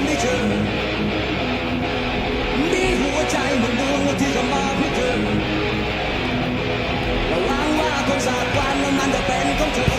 นนี่คือมีหัวใจเหมือนดวงที่จะมาพิจารณาล้างว่าคนสากวันนั้นจะเป็นของเธอ